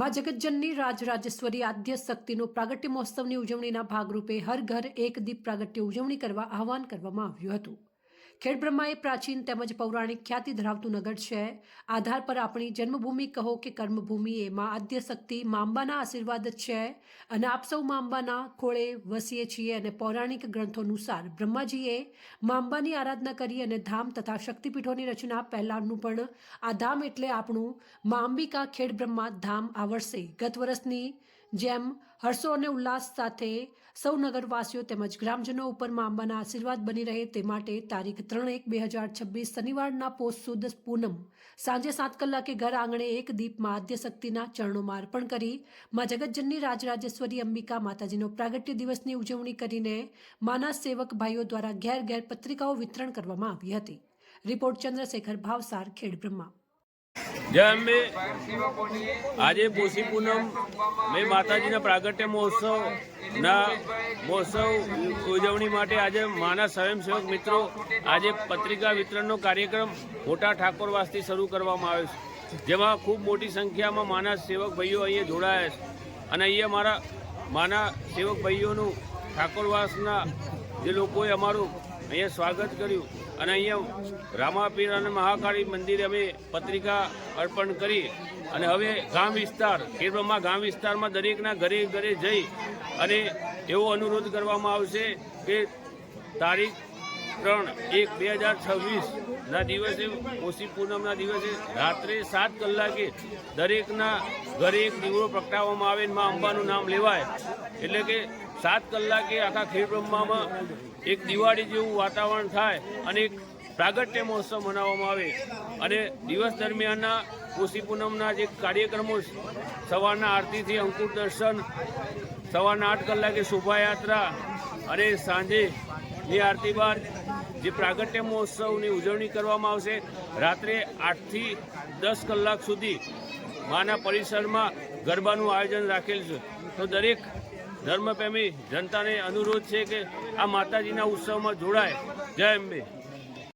માં જગતજનની રાજરાજેશ્વરી આદ્ય શક્તિનો પ્રાગટ્ય મહોત્સવની ઉજવણીના ભાગરૂપે હર ઘર એક દીપ પ્રાગટ્ય ઉજવણી કરવા આહવાન કરવામાં આવ્યું હતું. ખેડબ્રહ્મા એ પ્રાચીન તેમજ પૌરાણિક ખ્યાતિ ધરાવતું નગર છે. આધાર પર આપણી જન્મભૂમિ કહો કે કર્મભૂમિ એ માં આદ્ય શક્તિ માંબાના આશીર્વાદ જ છે અને આપ સૌ માંબાના ખોળે વસીએ છીએ અને પૌરાણિક ગ્રંથો અનુસાર બ્રહ્માજીએ માંબાની આરાધના કરી અને ધામ તથા શક્તિપીઠોની રચના પહેલાંનું પણ આ ધામ એટલે આપણું માંબિકા ખેડબ્રહ્મા ધામ આ વર્ષે ગત વર્ષની જેમ હર્ષો અને ઉલ્લાસ સાથે સૌ નગરવાસીઓ તેમજ ગ્રામજનો ઉપર મા અંબાના આશીર્વાદ બની રહે તે માટે તારીખ ત્રણ એક બે હજાર છવ્વીસ શનિવારના પોષ સુદ પૂનમ સાંજે સાત કલાકે ઘર આંગણે એક દીપમાં આદ્ય શક્તિના ચરણોમાં અર્પણ કરી મા જગતજનની રાજરાજેશ્વરી અંબિકા માતાજીનો પ્રાગટ્ય દિવસની ઉજવણી કરીને માના સેવક ભાઈઓ દ્વારા ઘેર ઘેર પત્રિકાઓ વિતરણ કરવામાં આવી હતી. રિપોર્ટ ચંદ્રશેખર ભાવસાર ખેડબ્રહ્મા જય અંબે. આજે પોષી પૂનમ મેં માતાજીના પ્રાગટ્ય મહોત્સવના મહોત્સવ ઉજવણી માટે આજે માના સ્વયંસેવક મિત્રો આજે પત્રિકા વિતરણનો કાર્યક્રમ મોટા ઠાકોરવાસથી શરૂ કરવામાં આવ્યો છે. જેમાં ખૂબ મોટી સંખ્યામાં માના સેવક ભાઈઓ અહીંયા જોડાયા છે. અને અહીંયા મારા માના સેવક ભાઈઓનું ઠાકોરવાસના જે લોકોએ અમારું અહીંયા સ્વાગત કર્યું. અને અહીંયા રામાપીર અને મહાકાળી મંદિરે અમે પત્રિકા અર્પણ કરી. અને હવે ગામ વિસ્તાર કેરળમાં ગામ વિસ્તારમાં દરેકના ઘરે ઘરે જઈ અને એવો અનુરોધ કરવામાં આવશે કે તારીખ ત્રણ એક બે હજાર છવ્વીસના દિવસે ઓછી પૂનમના દિવસે રાત્રે સાત કલાકે દરેકના ઘરે એક દીવડો પ્રગટાવવામાં આવે અને મા અંબાનું નામ લેવાય. એટલે કે સાત કલાકે આખા ખેડબ્રહ્મામાં એક દિવાળી જેવું વાતાવરણ થાય અને એક પ્રાગટ્ય મહોત્સવ મનાવવામાં આવે. અને દિવસ દરમિયાનના ઓછી પૂનમના જે કાર્યક્રમો સવારના આરતીથી અંકુર દર્શન, સવારના આઠ કલાકે શોભાયાત્રા અને સાંજે સાંજેની આરતી બાદ જે પ્રાગટ્ય મહોત્સવની ઉજવણી કરવામાં આવશે, રાત્રે આઠથી દસ કલાક સુધી માના પરિસરમાં ગરબાનું આયોજન રાખેલ છે. તો દરેક ધર્મપ્રેમી જનતાને અનુરોધ છે કે આ માતાજીના ઉત્સવમાં જોડાય. જય અંબે.